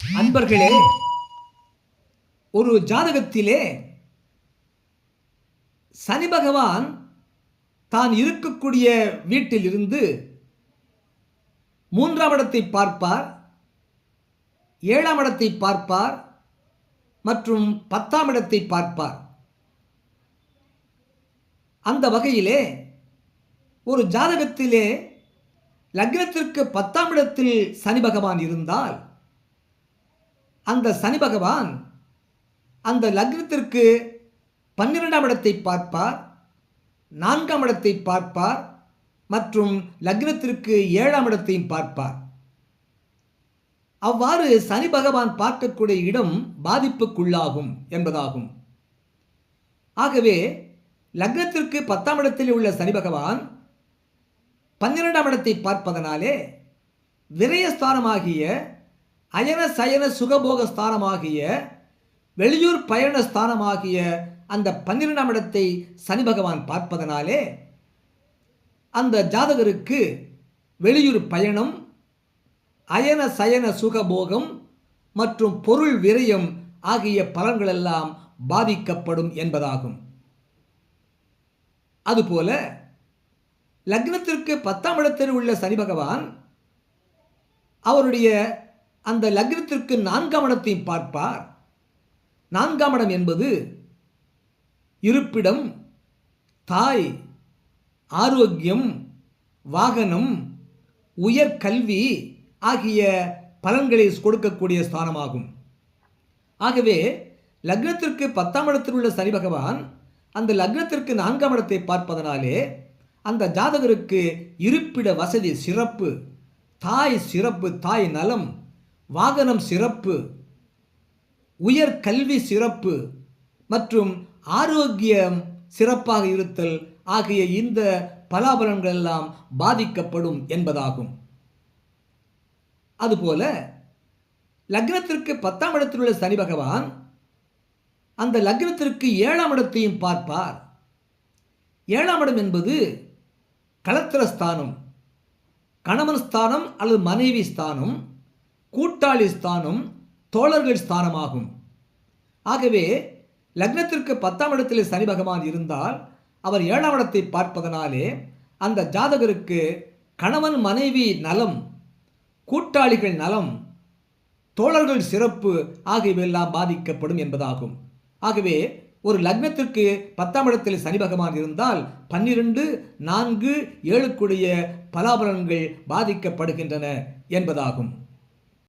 அன்பர்களே ஒரு ஜாதகத்திலே சனி பகவான் தான் இருக்கக்கூடிய வீட்டிலிருந்து மூன்றாம் இடத்தை பார்ப்பார் ஏழாம் இடத்தை பார்ப்பார் மற்றும் பத்தாம் இடத்தை பார்ப்பார். அந்த வகையிலே ஒரு ஜாதகத்திலே லக்னத்திற்கு பத்தாம் இடத்தில் சனி பகவான் இருந்தால் அந்த சனி பகவான் அந்த லக்னத்திற்கு பன்னிரெண்டாம் இடத்தை பார்ப்பார் நான்காம் இடத்தை பார்ப்பார் மற்றும் லக்னத்திற்கு ஏழாம் இடத்தையும் பார்ப்பார். அவ்வாறு சனி பகவான் பார்க்கக்கூடிய இடம் பாதிப்புக்குள்ளாகும் என்பதாகும். ஆகவே லக்னத்திற்கு பத்தாம் இடத்தில் உள்ள சனி பகவான் பன்னிரெண்டாம் இடத்தை பார்ப்பதனாலே விரயஸ்தானமாகிய அயன சயன சுகபோக ஸ்தானமாகிய வெளியூர் பயண ஸ்தானமாகிய அந்த பன்னிரெண்டாம் இடத்தை சனி பகவான் பார்ப்பதனாலே அந்த ஜாதகருக்கு வெளியூர் பயணம் அயன சயன சுகபோகம் மற்றும் பொருள் விரயம் ஆகிய பலன்களெல்லாம் பாதிக்கப்படும் என்பதாகும். அதுபோல லக்னத்திற்கு பத்தாம் இடத்தில் உள்ள சனி பகவான் அவருடைய அந்த லக்னத்திற்கு நான்காம் இடத்தையும் பார்ப்பார். நான்காம் இடம் என்பது இருப்பிடம் தாய் ஆரோக்கியம் வாகனம் உயர்கல்வி ஆகிய பலன்களை கொடுக்கக்கூடிய ஸ்தானமாகும். ஆகவே லக்னத்திற்கு பத்தாம் இடத்தில் உள்ள சனி பகவான் அந்த லக்னத்திற்கு நான்காம் இடத்தை பார்ப்பதனாலே அந்த ஜாதகருக்கு இருப்பிட வசதி சிறப்பு தாய் சிறப்பு தாய் நலம் வாகனம் சிறப்பு உயர் கல்வி சிறப்பு மற்றும் ஆரோக்கியம் சிறப்பாக இருத்தல் ஆகிய இந்த பலாபலன்கள் எல்லாம் பாதிக்கப்படும் என்பதாகும். அதுபோல லக்னத்திற்கு பத்தாம் இடத்தில் உள்ள சனி பகவான் அந்த லக்னத்திற்கு ஏழாம் இடத்தையும் பார்ப்பார். ஏழாம் இடம் என்பது களத்திர ஸ்தானம் கணவன் ஸ்தானம் அல்லது மனைவி ஸ்தானம் கூட்டாளி ஸ்தானம் தோழர்கள் ஸ்தானமாகும். ஆகவே லக்னத்திற்கு பத்தாம் இடத்திலே சனி பகவான் இருந்தால் அவர் ஏழாம் இடத்தை பார்ப்பதனாலே அந்த ஜாதகருக்கு கணவன் மனைவி நலம் கூட்டாளிகள் நலம் தோழர்கள் சிறப்பு ஆகியவையெல்லாம் பாதிக்கப்படும் என்பதாகும். ஆகவே ஒரு லக்னத்திற்கு பத்தாம் இடத்தில் சனி பகவான் இருந்தால் பன்னிரண்டு நான்கு ஏழுக்குடைய பலாபலன்கள் பாதிக்கப்படுகின்றன என்பதாகும்.